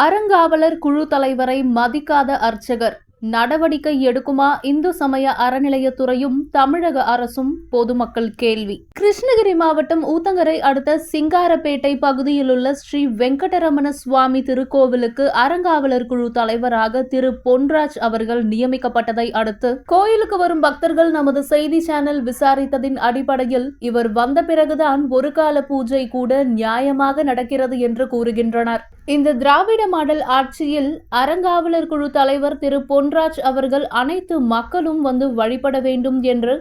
அறங்காவலர் குழு தலைவரை மதிக்காத அர்ச்சகர் நடவடிக்கை எடுக்குமா? இந்து சமய அறநிலையத்துறையும் தமிழக அரசும் பொதுமக்கள் கேள்வி. கிருஷ்ணகிரி மாவட்டம் ஊத்தங்கரை அடுத்த சிங்காரப்பேட்டை பகுதியிலுள்ள ஸ்ரீ வெங்கடரமண சுவாமி திருக்கோவிலுக்கு அறங்காவலர் குழு தலைவராக திரு பொன்ராஜ் அவர்கள் நியமிக்கப்பட்டதை அடுத்து கோயிலுக்கு வரும் பக்தர்கள் நமது செய்தி சேனல் விசாரித்ததின் அடிப்படையில் இவர் வந்த பிறகுதான் ஒரு கால பூஜை கூட நியாயமாக நடக்கிறது என்று கூறுகின்றனர். இந்த திராவிட மாடல் ஆட்சியில் அறங்காவலர் குழு தலைவர் திரு பொன்ராஜ் அவர்கள் அனைத்து மக்களும் வந்து வழிபட வேண்டும் என்று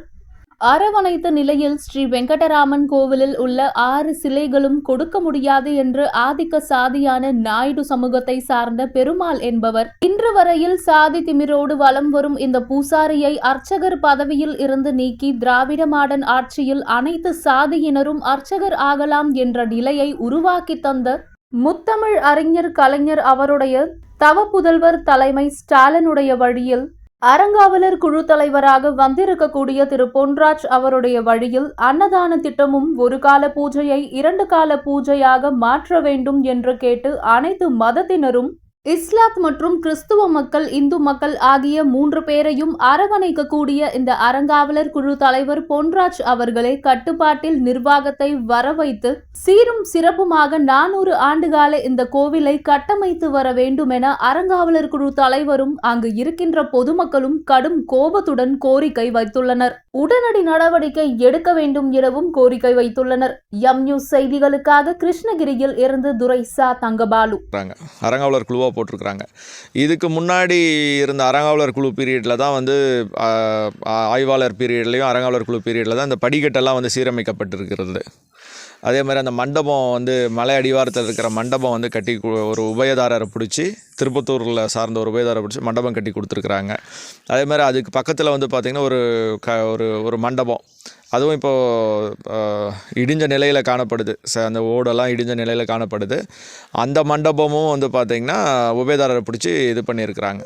அரவணைத்த நிலையில் ஸ்ரீ வெங்கடராமன் கோவிலில் உள்ள ஆறு சிலைகளும் கொடுக்க முடியாது என்று ஆதிக்க சாதியான நாயுடு சமூகத்தை சார்ந்த பெருமாள் என்பவர் இன்று வரையில் சாதி திமிரோடு வலம் வரும் இந்த பூசாரியை அர்ச்சகர் பதவியில் இருந்து நீக்கி திராவிட மாடன் ஆட்சியில் அனைத்து சாதியினரும் அர்ச்சகர் ஆகலாம் என்ற நிலையை உருவாக்கி தந்த முத்தமிழ் அறிஞர் கலைஞர் அவருடைய தவ புதல்வர் தலைமை ஸ்டாலினுடைய வழியில் அறங்காவலர் குழு தலைவராக வந்திருக்கக்கூடிய திரு. பொன்ராஜ் அவருடைய வழியில் அன்னதான திட்டமும் ஒரு கால பூஜையை இரண்டு கால பூஜையாக மாற்ற வேண்டும் என்று கேட்டு அனைத்து மதத்தினரும் இஸ்லாத் மற்றும் கிறிஸ்துவ மக்கள் இந்து மக்கள் ஆகிய மூன்று பேரையும் அரவணைக்கக்கூடிய இந்த அறங்காவலர் குழு தலைவர் பொன்ராஜ் அவர்களே கட்டுப்பாட்டில் நிர்வாகத்தை வரவைத்து சீரும் சிறப்புமாக நானூறு ஆண்டுகால இந்த கோவிலை கட்டமைத்து வர வேண்டும் என அறங்காவலர் குழு தலைவரும் அங்கு இருக்கின்ற பொதுமக்களும் கடும் கோபத்துடன் கோரிக்கை வைத்துள்ளனர். உடனடி நடவடிக்கை எடுக்க வேண்டும் எனவும் கோரிக்கை வைத்துள்ளனர். எம் நியூஸ் செய்திகளுக்காக கிருஷ்ணகிரியில் இருந்து துரைசா தங்கபாலு. அறங்காவலர் அறங்காவலர் குழுவாக போட்டிருக்கிறாங்க. இதுக்கு முன்னாடி இருந்த அறங்காவலர் குழு பீரியடில் தான் வந்து ஆய்வாளர் பீரியட்லேயும் அறங்காவலர் குழு பீரியடில் தான் இந்த படிக்கட்டெல்லாம் வந்து சீரமைக்கப்பட்டிருக்கிறது. அதே மாதிரி அந்த மண்டபம் வந்து மலை அடிவாரத்தில் இருக்கிற மண்டபம் வந்து கட்டி ஒரு உபயதாரரை பிடிச்சி திருப்பத்தூரில் சார்ந்த ஒரு உபயதாரரை பிடிச்சி மண்டபம் கட்டி கொடுத்துருக்குறாங்க. அதே மாதிரி அதுக்கு பக்கத்தில் வந்து பார்த்திங்கன்னா ஒரு க ஒரு ஒரு மண்டபம். அதுவும் இப்போது இடிஞ்ச நிலையில் காணப்படுது. ச அந்த ஓடெல்லாம் இடிஞ்ச நிலையில் காணப்படுது. அந்த மண்டபமும் வந்து பார்த்திங்கன்னா உபயதாரரை பிடிச்சி இது பண்ணியிருக்கிறாங்க.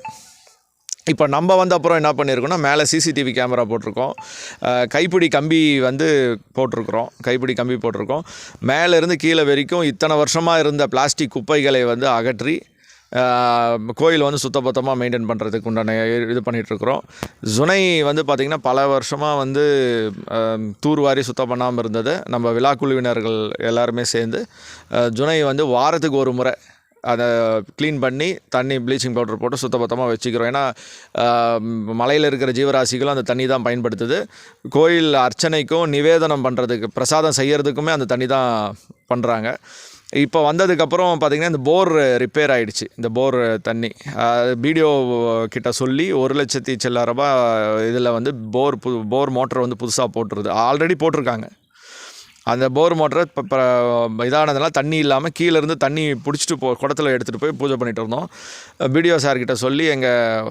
இப்போ நம்ம வந்து அப்புறம் என்ன பண்ணியிருக்கோம்னா மேலே சிசிடிவி கேமரா போட்டிருக்கோம். கைப்பிடி கம்பி வந்து போட்டிருக்கிறோம். கைப்பிடி கம்பி போட்டிருக்கோம். மேலேருந்து கீழே வரைக்கும் இத்தனை வருஷமாக இருந்த பிளாஸ்டிக் குப்பைகளை வந்து அகற்றி கோயில் வந்து சுத்தபத்தமாக மெயின்டைன் பண்ணுறதுக்கு உண்டான இது பண்ணிகிட்ருக்குறோம் ஜுனை வந்து பார்த்திங்கன்னா பல வருஷமாக வந்து தூர்வாரி சுத்தம் பண்ணாமல் இருந்தது. நம்ம விழா குழுவினர்கள் எல்லாருமே சேர்ந்து ஜுனை வந்து வாரத்துக்கு ஒரு முறை அதை க்ளீன் பண்ணி தண்ணி ப்ளீச்சிங் பவுடர் போட்டு சுத்தபத்தமாக வச்சுக்கிறோம். ஏன்னா மலையில் இருக்கிற ஜீவராசிகளும் அந்த தண்ணி தான் பயன்படுத்துது. கோயில் அர்ச்சனைக்கும் நிவேதனம் பண்ணுறதுக்கு பிரசாதம் செய்கிறதுக்குமே அந்த தண்ணி தான் பண்ணுறாங்க இப்போ வந்ததுக்கப்புறம் பார்த்திங்கன்னா இந்த போர் ரிப்பேர் ஆகிடுச்சு இந்த போர் தண்ணி. பிடிஓ கிட்ட சொல்லி ஒரு லட்சத்தி சில்லாயிரரூபா இதில் வந்து போர் பு போர் மோட்டர் வந்து புதுசாக போட்டுருது. ஆல்ரெடி போட்டிருக்காங்க. அந்த போர் மோட்டரை இப்போ இதானதெல்லாம் தண்ணி இல்லாமல் கீழேருந்து தண்ணி பிடிச்சிட்டு போ குடத்தில் எடுத்துகிட்டு போய் பூஜை பண்ணிட்டு இருந்தோம். பிடிஓ சார்கிட்ட சொல்லி எங்கள்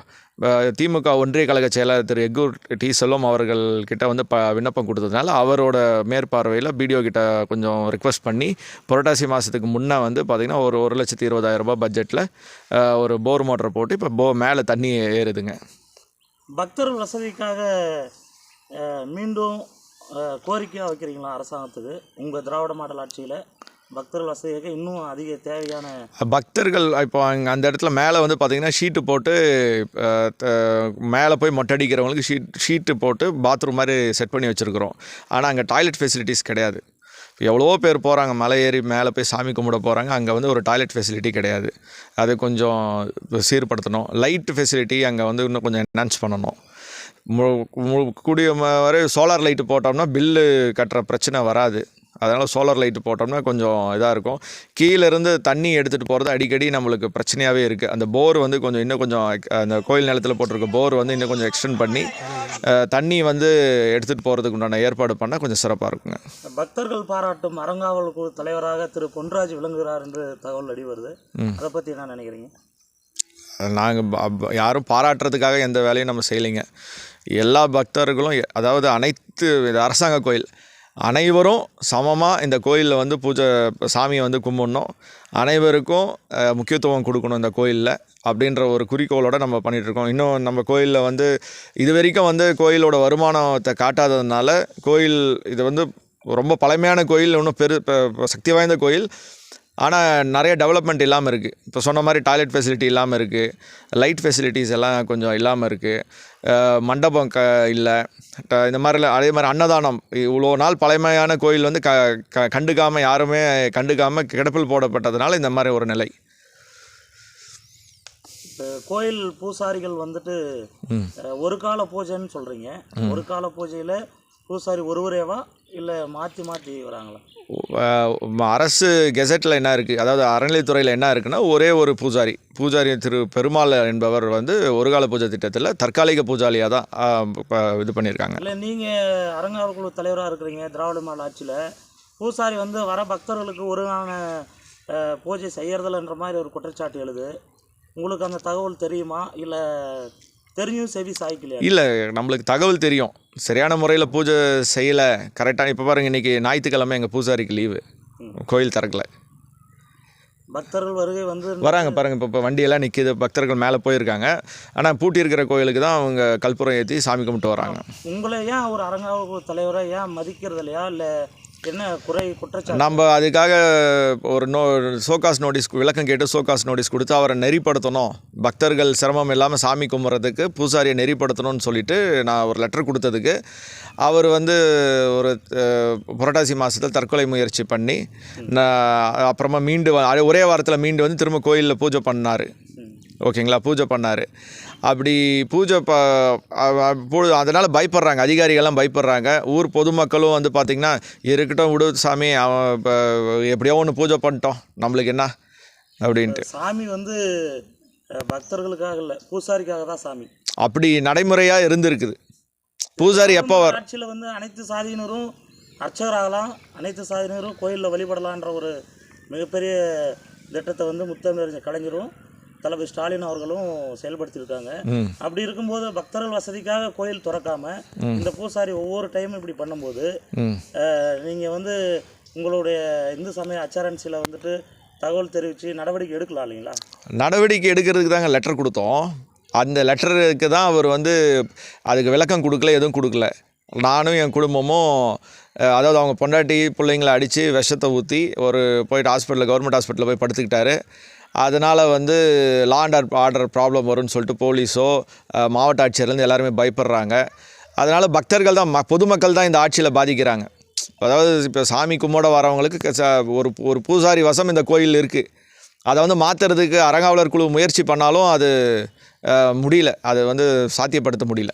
திமுக ஒன்றிய கழக செயலாளர் திரு எக்கூர் டி செல்வம் அவர்கள் கிட்ட வந்து ப விண்ணப்பம் கொடுத்ததுனால அவரோட மேற்பார்வையில் பிடிஓ கிட்ட கொஞ்சம் ரிக்வஸ்ட் பண்ணி புரட்டாசி மாதத்துக்கு முன்னே வந்து பார்த்திங்கன்னா ஒரு ஒரு லட்சத்தி இருபதாயிரம் ரூபாய் பட்ஜெட்டில் ஒரு போர் மோட்டரை போட்டு இப்போ போ மேலே தண்ணி ஏறுதுங்க. பக்தர் வசதிக்காக மீண்டும் கோரிக்கையாக வைக்கிறீங்களா அரசாங்கத்துக்கு? உங்கள் திராவிட மாடல் ஆட்சியில் பக்தர்கள் வசதிக்காக இன்னும் அதிக தேவையான பக்தர்கள் இப்போ அங்கே அந்த இடத்துல மேலே வந்து பார்த்திங்கன்னா ஷீட்டு போட்டு த- மேலே போய் மொட்டை அடிக்கிறவங்களுக்கு ஷீட் ஷீட்டு போட்டு பாத்ரூம் மாதிரி செட் பண்ணி வச்சுருக்குறோம். ஆனால் அங்கே டாய்லெட் ஃபெசிலிட்டிஸ் கிடையாது. எவ்வளவோ பேர் போகிறாங்க மலை ஏறி மேலே போய் சாமி கும்பிட போகிறாங்க அங்கே வந்து ஒரு டாய்லெட் ஃபெசிலிட்டி கிடையாது. அது கொஞ்சம் சீர்படுத்தணும். லைட் ஃபெசிலிட்டி அங்கே வந்து இன்னும் கொஞ்சம் என்ஹான்ஸ் பண்ணணும். கூடிய ம- வரை சோலார் லைட்டு போட்டோம்னா பில்லு கட்டுற பிரச்சனை வராது. அதனால் சோலார் லைட்டு போட்டோம்னா கொஞ்சம் இதாக இருக்கும். கீழே இருந்து தண்ணி எடுத்துகிட்டு போகிறது அடிக்கடி நம்மளுக்கு பிரச்சனையாகவே இருக்குது அந்த போர் வந்து கொஞ்சம் இன்னும் கொஞ்சம் அந்த கோயில் நிலத்தில் போட்டிருக்க போர் வந்து இன்னும் கொஞ்சம் எக்ஸ்டெண்ட் பண்ணி தண்ணி வந்து எடுத்துகிட்டு போகிறதுக்கு உண்டான ஏற்பாடு பண்ணால் கொஞ்சம் சிறப்பாக இருக்குங்க. பக்தர்கள் பாராட்டும் அறங்காவல் குழு தலைவராக திரு பொன்ராஜ் விளங்குகிறார் என்று தகவல் அடி வருது. அதை பற்றி என்ன நினைக்கிறீங்க? நாங்கள் யாரும் பாராட்டுறதுக்காக எந்த வேலையும் நம்ம செய்யலைங்க. எல்லா பக்தர்களும் எ- அதாவது அனைத்து இது அரசாங்க கோயில் அனைவரும் சமமாக இந்த கோயிலில் வந்து பூஜை சாமியை வந்து கும்பிடணும். அனைவருக்கும் முக்கியத்துவம் கொடுக்கணும் இந்த கோயிலில் அப்படின்ற ஒரு குறிக்கோளோடு நம்ம பண்ணிகிட்ருக்கோம் இருக்கோம் இன்னும் நம்ம கோயிலில் வந்து இது வரைக்கும் வந்து கோயிலோட வருமானத்தை காட்டாததுனால கோயில் இது வந்து ரொம்ப பழமையான கோயில் இன்னும் பெரு சக்தி வாய்ந்த கோயில். ஆனால் நிறைய டெவலப்மெண்ட் இல்லாமல் இருக்குது இப்போ சொன்ன மாதிரி டாய்லெட் ஃபெசிலிட்டி இல்லாமல் இருக்குது லைட் ஃபெசிலிட்டிஸ் எல்லாம் கொஞ்சம் இல்லாமல் இருக்குது மண்டபம் க இல்லை. இந்த மாதிரிலாம் அதே மாதிரி அன்னதானம். இவ்வளோ நாள் பழமையான கோயில் வந்து க க கண்டுக்காமல் யாருமே கண்டுக்காமல் கிடப்பில் போடப்பட்டதுனால இந்த மாதிரி ஒரு நிலை. இப்போ கோயில் பூசாரிகள் வந்துட்டு ஒரு கால பூஜைன்னு சொல்கிறீங்க ஒரு கால பூஜையில் பூசாரி ஒருவரேவா இல்லை மாற்றி மாற்றி வராங்களா? அரசு கெசட்டில் என்ன இருக்குது அதாவது அறநிலைத்துறையில் என்ன இருக்குன்னா ஒரே ஒரு பூஜாரி. பூஜாரி திரு பெருமாள் என்பவர் வந்து ஒரு கால பூஜை திட்டத்தில் தற்காலிக பூஜாரியாக தான் இது பண்ணியிருக்காங்க. இல்லை நீங்கள் அரங்காவல் குழு தலைவராக இருக்கிறீங்க திராவிட மாடல் ஆட்சியில் பூசாரி வந்து வர பக்தர்களுக்கு ஒருங்கான பூஜை செய்யறதில்லன்ற மாதிரி ஒரு குற்றச்சாட்டு எழுது. உங்களுக்கு அந்த தகவல் தெரியுமா? இல்லை தெரிஞ்சும் செவி சாய்க்கலையா? இல்லை நம்மளுக்கு தகவல் தெரியும். சரியான முறையில் பூஜை செய்யலை. கரெக்டாக இப்போ பாருங்கள் இன்றைக்கி ஞாயிற்றுக்கிழமை எங்கள் பூஜாரிக்கு லீவு கோயில் திறக்கல. பக்தர்கள் வருகை வந்து வராங்க பாருங்கள் இப்போ இப்போ வண்டியெல்லாம் நிற்கிது பக்தர்கள் மேலே போயிருக்காங்க. ஆனால் பூட்டி இருக்கிற கோயிலுக்கு தான் அவங்க கற்பூரம் ஏற்றி சாமி கும்பிட்டு வராங்க. உங்களை ஏன் ஒரு அரங்காவல் குழு தலைவரை ஏன் மதிக்கிறது இல்லையா? இல்லை என்ன குறை குற்றச்சாட்டு? நம்ம அதுக்காக ஒரு நோ சோகாஸ் நோட்டீஸ் விளக்கம் கேட்டு சோகாஸ் நோட்டீஸ் கொடுத்து அவரை நெறிப்படுத்தணும். பக்தர்கள் சிரமம் இல்லாமல் சாமி கும்பிட்றதுக்கு பூசாரியை நெறிப்படுத்தணும்னு சொல்லிட்டு நான் ஒரு லெட்டர் கொடுத்ததுக்கு அவர் வந்து ஒரு புரட்டாசி மாதத்தில் தற்கொலை முயற்சி பண்ணி நான் அப்புறமா மீண்டு ஒரே வாரத்தில் மீண்டு வந்து திரும்ப கோயிலில் பூஜை பண்ணார். ஓகேங்களா? பூஜை பண்ணார். அப்படி பூஜை ப அதனால் பயப்படுறாங்க. அதிகாரிகள்லாம் பயப்படுறாங்க. ஊர் பொதுமக்களும் வந்து பார்த்திங்கன்னா இருக்கட்டும் விடு சாமி அவன் இப்போ எப்படியோ ஒன்று பூஜை பண்ணிட்டோம். நம்மளுக்கு என்ன? அப்படின்ட்டு. சாமி வந்து பக்தர்களுக்காக இல்லை பூசாரிக்காக தான் சாமி. அப்படி நடைமுறையாக இருந்திருக்குது. பூசாரி எப்போ வர ஆட்சியில் வந்து அனைத்து சாதியினரும் அர்ச்சகராகலாம் அனைத்து சாதியினரும் கோயிலில் வழிபடலான்ற ஒரு மிகப்பெரிய திட்டத்தை வந்து முத்தமிழறிஞர் கலைஞரும் தளபதி ஸ்டாலின் அவர்களும் செயல்படுத்தியிருக்காங்க. அப்படி இருக்கும்போது பக்தர்கள் வசதிக்காக கோயில் திறக்காம இந்த பூசாரி ஒவ்வொரு டைமும் இப்படி பண்ணும்போது நீங்கள் வந்து உங்களுடைய இந்து சமய அச்சாரன்சியில் வந்துட்டு தகவல் தெரிவித்து நடவடிக்கை எடுக்கலாம் இல்லைங்களா? நடவடிக்கை எடுக்கிறதுக்கு தாங்க லெட்டர் கொடுத்தோம். அந்த லெட்டருக்கு தான் அவர் வந்து அதுக்கு விளக்கம் கொடுக்கல எதுவும் கொடுக்கல. நானும் என் குடும்பமும் அதாவது அவங்க பொண்டாட்டி பிள்ளைங்களை அடித்து விஷத்தை ஊற்றி ஒரு போயிட்டு ஹாஸ்பிட்டலில் கவர்மெண்ட் ஹாஸ்பிட்டலில் போய் படுத்துக்கிட்டாரு. அதனால் வந்து லாண்ட் ஆர்டர் ப்ராப்ளம் வரும்னு சொல்லிட்டு போலீஸோ மாவட்ட ஆட்சியர்லேருந்து எல்லாருமே பயப்படுறாங்க. அதனால் பக்தர்கள் தான் ம பொதுமக்கள் தான் இந்த ஆட்சியில் பாதிக்கிறாங்க. அதாவது இப்போ சாமி கும்பிட வரவங்களுக்கு க- ச- ஒரு ஒரு பூசாரி வசம் இந்த கோயில் இருக்குது அதை வந்து மாற்றுறதுக்கு அறங்காவலர் குழு முயற்சி பண்ணாலும் அது முடியல. அது வந்து சாத்தியப்படுத்த முடியல.